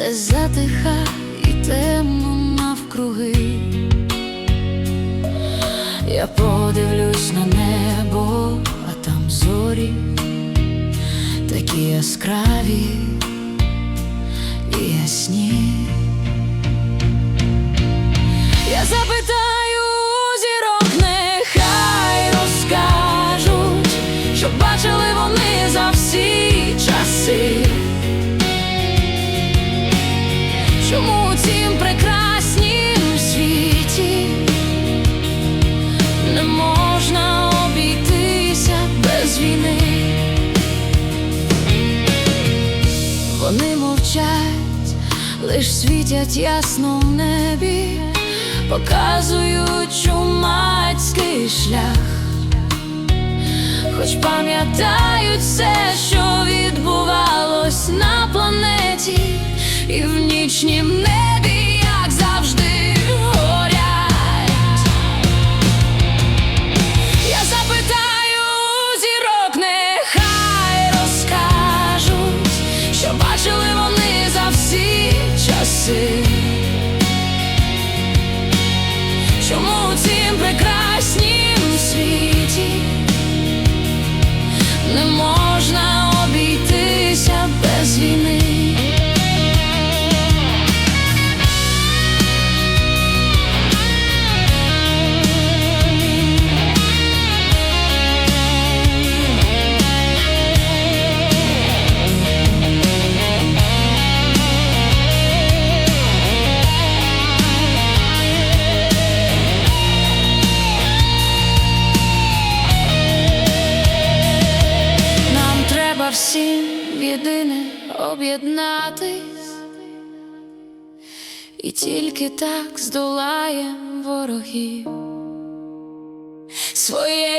де затиха і темно навкруги. Я подивлюсь на небо, а там зорі такі яскраві і ясні. Я запитаю у зірок, нехай розкажуть, що бачили вони за всі часи. Чому цім прекраснім світі не можна обійтися без війни? Вони мовчать, лиш світять ясно в небі, показують чумацький шлях, хоч пам'ятають все, що і в нічнім небі, всім єдине об'єднатись, і тільки так здолаєм ворогів. Своєї